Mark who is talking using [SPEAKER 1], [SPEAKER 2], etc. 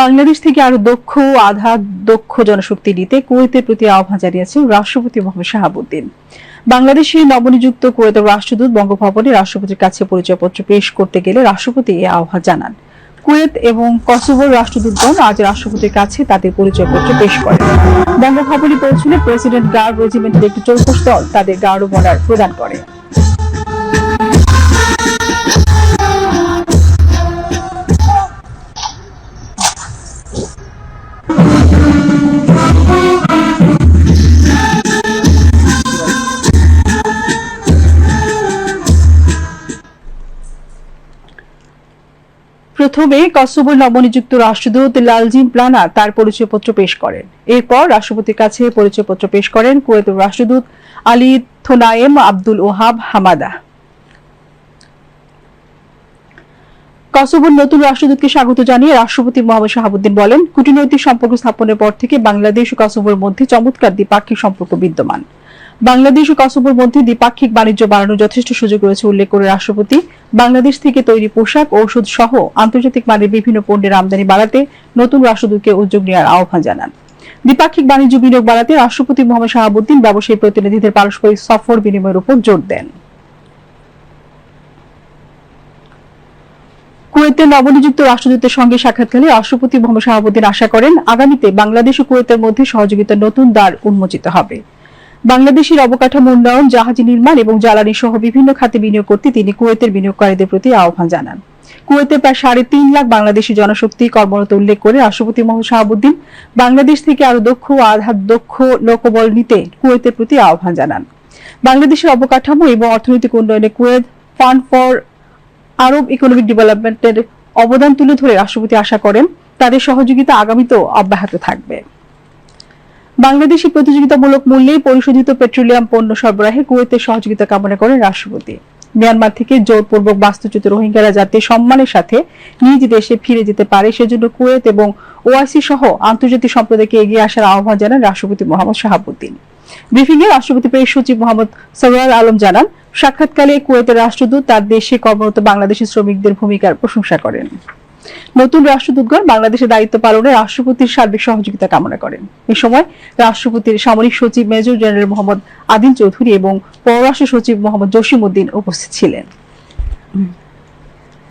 [SPEAKER 1] বাংলাদেশ থেকে আরও দক্ষ ও আধা দক্ষ জনশক্তি নিতে কুয়েতের প্রতি আহ্বান জানিয়েছেন রাষ্ট্রপতি মোহাম্মদ শাহাবুদ্দিন। বাংলাদেশে নবনিযুক্ত কুয়েতের রাষ্ট্রদূত বঙ্গভবনে রাষ্ট্রপতির কাছে পরিচয়পত্র পেশ করতে গেলে রাষ্ট্রপতি এ আহ্বান জানান। কুয়েত এবং কসোভোর রাষ্ট্রদূতগণ আজ রাষ্ট্রপতির কাছে তাদের পরিচয়পত্র পেশ করেন। বঙ্গভবনে পৌঁছলে প্রেসিডেন্ট গার্ড রেজিমেন্টের একটি চৌকস দল তাদের গার্ড মনার প্রদান করে। প্রথমে কসোভোর নবনিযুক্ত রাষ্ট্রদূত লালজিম প্লানা তার পরিচয়পত্র পেশ করেন। এরপর রাষ্ট্রপতির কাছে পরিচয়পত্র পেশ করেন কুয়েতের রাষ্ট্রদূত আলী থোনায়েম আব্দুল ওহাব হামাদা। কসোভোর নতুন রাষ্ট্রদূতকে স্বাগত জানিয়ে রাষ্ট্রপতি মোহাম্মদ শাহাবুদ্দিন বলেন, কূটনৈতিক সম্পর্ক স্থাপনের পর থেকে বাংলাদেশ ও কসোভোর মধ্যে চমৎকার দ্বিপাক্ষিক সম্পর্ক বিদ্যমান। বাংলাদেশ ও কসোভোর মধ্যে দ্বিপাক্ষিক বাণিজ্য বাড়ানোর যথেষ্ট সুযোগ রয়েছে উল্লেখ করে রাষ্ট্রপতি। বাংলাদেশ থেকে তৈরি পোশাক, ঔষধ সহ আন্তর্জাতিক মানের বিভিন্ন পণ্যের আমদানি বাড়াতে নতুন রাষ্ট্রদূতকে উদ্যোগ নেওয়ার আহ্বান জানান। দ্বিপাক্ষিক বাণিজ্য বিনিয়োগ বাড়াতে রাষ্ট্রপতি মোহাম্মদ শাহাবুদ্দিন ব্যবসায়ী প্রতিনিধিদের পারস্পরিক সফর বিনিময়ের উপর জোর দেন। কুয়েতের নবনিযুক্ত রাষ্ট্রদূতের সঙ্গে সাক্ষাৎকালে রাষ্ট্রপতি মোহাম্মদ শাহাবুদ্দিন আশা করেন, আগামীতে বাংলাদেশ ও কুয়েতের মধ্যে সহযোগিতার নতুন দ্বার উন্মোচিত হবে। বাংলাদেশের অবকাঠামো উন্নয়ন জাহাজ নির্মাণ এবং জ্বালানি সহ বিভিন্ন খাতে বিনিয়োগ করতে তিনি কুয়েতের বিনিয়োগকারীদের প্রতি আহ্বান জানান। কুয়েতে প্রায় সাড়ে তিন লাখ বাংলাদেশি জনশক্তি কর্মরত উল্লেখ করে রাষ্ট্রপতি মোহাম্মদ শাহাবুদ্দিন বাংলাদেশ থেকে আরও দক্ষ ও আধা দক্ষ লোকবল নিতে কুয়েতের প্রতি আহ্বান জানান। বাংলাদেশের অবকাঠামো এবং অর্থনৈতিক উন্নয়নে Kuwait fund for Arab economic ডেভেলপমেন্টের অবদান তুলে ধরে রাষ্ট্রপতি আশা করেন, তাদের সহযোগিতা আগামীতেও অব্যাহত থাকবে। বাংলাদেশি প্রতিযোগিতামূলক মূল্যে পরিশোধিত পেট্রোলিয়াম পণ্য সরবরাহে কুয়েতের সহযোগিতা কামনা করেন রাষ্ট্রপতি। মিয়ানমার থেকে জোরপূর্বক বাস্তুচ্যুত রোহিঙ্গারা যাতে সম্মানের সাথে নিজ দেশে ফিরে যেতে পারে, সেজন্য কুয়েত এবং ওআইসি সহ আন্তর্জাতিক সম্প্রদায়কে এগিয়ে আসার আহ্বান জানান রাষ্ট্রপতি মোহাম্মদ শাহাবুদ্দিন। ব্রিফিংয়ে রাষ্ট্রপতি প্রেস সচিব মোহাম্মদ সরওয়ার আলম জানান, সাক্ষাৎকালে কুয়েতের রাষ্ট্রদূত তার দেশে কর্মরত বাংলাদেশি শ্রমিকদের ভূমিকার প্রশংসা করেন। নতুন রাষ্ট্রদূতগণ বাংলাদেশের দায়িত্ব পালনে রাষ্ট্রপতির সার্বিক সহযোগিতা কামনা করেন। এ সময় রাষ্ট্রপতির সামরিক সচিব মেজর জেনারেল মোহাম্মদ আদিল চৌধুরী এবং পররাষ্ট্র সচিব মোহাম্মদ জসিম উদ্দিন উপস্থিত ছিলেন।